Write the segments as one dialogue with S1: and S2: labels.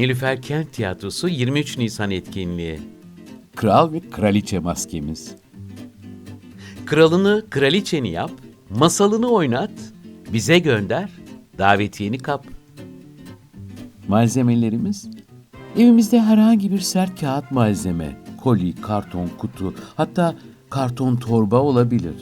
S1: Nilüfer Kent Tiyatrosu 23 Nisan etkinliği.
S2: Kral ve kraliçe maskemiz.
S1: Kralını, kraliçeni yap, masalını oynat, bize gönder, davetiyeni kap.
S2: Malzemelerimiz evimizde herhangi bir sert kağıt malzeme, koli, karton kutu, hatta karton torba olabilir.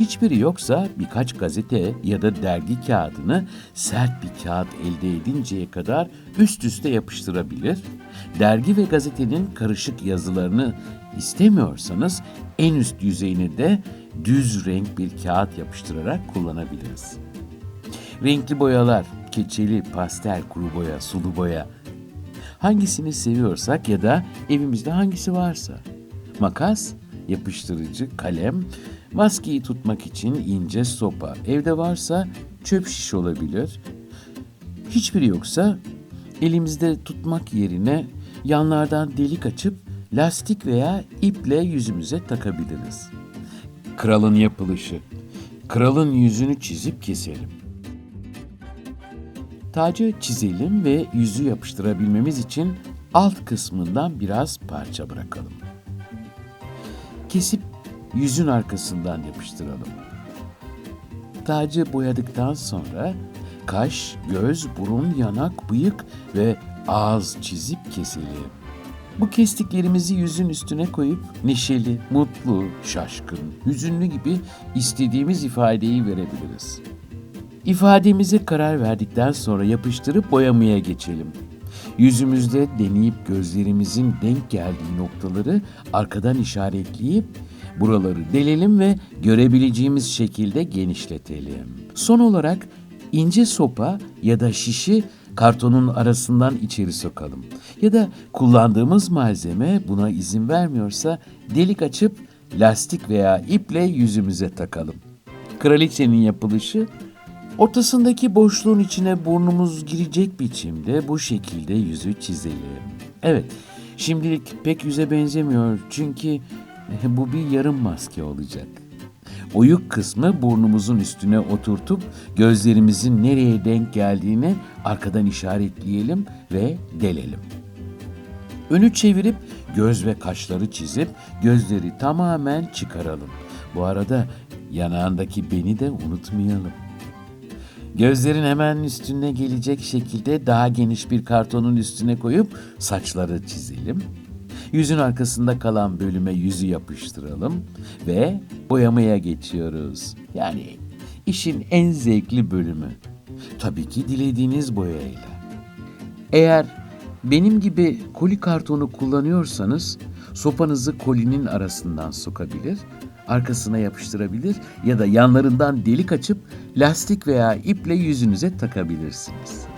S2: Hiçbiri yoksa birkaç gazete ya da dergi kağıdını sert bir kağıt elde edinceye kadar üst üste yapıştırabilir. Dergi ve gazetenin karışık yazılarını istemiyorsanız en üst yüzeyine de düz renk bir kağıt yapıştırarak kullanabiliriz. Renkli boyalar, keçeli, pastel, kuru boya, sulu boya. Hangisini seviyorsak ya da evimizde hangisi varsa. Makas, yapıştırıcı, kalem, maskeyi tutmak için ince sopa. Evde varsa çöp şiş olabilir. Hiçbiri yoksa elimizde tutmak yerine yanlardan delik açıp lastik veya iple yüzümüze takabiliriz. Kralın yapılışı. Kralın yüzünü çizip keselim. Tacı çizelim ve yüzü yapıştırabilmemiz için alt kısmından biraz parça bırakalım. Kesip yüzün arkasından yapıştıralım. Tacı boyadıktan sonra kaş, göz, burun, yanak, bıyık ve ağız çizip keselim. Bu kestiklerimizi yüzün üstüne koyup neşeli, mutlu, şaşkın, hüzünlü gibi istediğimiz ifadeyi verebiliriz. İfademize karar verdikten sonra yapıştırıp boyamaya geçelim. Yüzümüzde deneyip gözlerimizin denk geldiği noktaları arkadan işaretleyip buraları delelim ve görebileceğimiz şekilde genişletelim. Son olarak ince sopa ya da şişi kartonun arasından içeri sokalım. Ya da kullandığımız malzeme buna izin vermiyorsa delik açıp lastik veya iple yüzümüze takalım. Kraliçenin yapılışı Ortasındaki boşluğun içine burnumuz girecek biçimde bu şekilde yüzü çizelim. Evet, şimdilik pek yüze benzemiyor çünkü bu bir yarım maske olacak. Oyuk kısmı burnumuzun üstüne oturtup gözlerimizin nereye denk geldiğini arkadan işaretleyelim ve delelim. Önü çevirip göz ve kaşları çizip gözleri tamamen çıkaralım. Bu arada yanağındaki beni de unutmayalım. Gözlerin hemen üstüne gelecek şekilde daha geniş bir kartonun üstüne koyup saçları çizelim. Yüzün arkasında kalan bölüme yüzü yapıştıralım ve boyamaya geçiyoruz. Yani işin en zevkli bölümü. Tabii ki dilediğiniz boyayla. Eğer benim gibi koli kartonu kullanıyorsanız sopanızı kolinin arasından sokabilir, arkasına yapıştırabilir ya da yanlarından delik açıp lastik veya iple yüzünüze takabilirsiniz.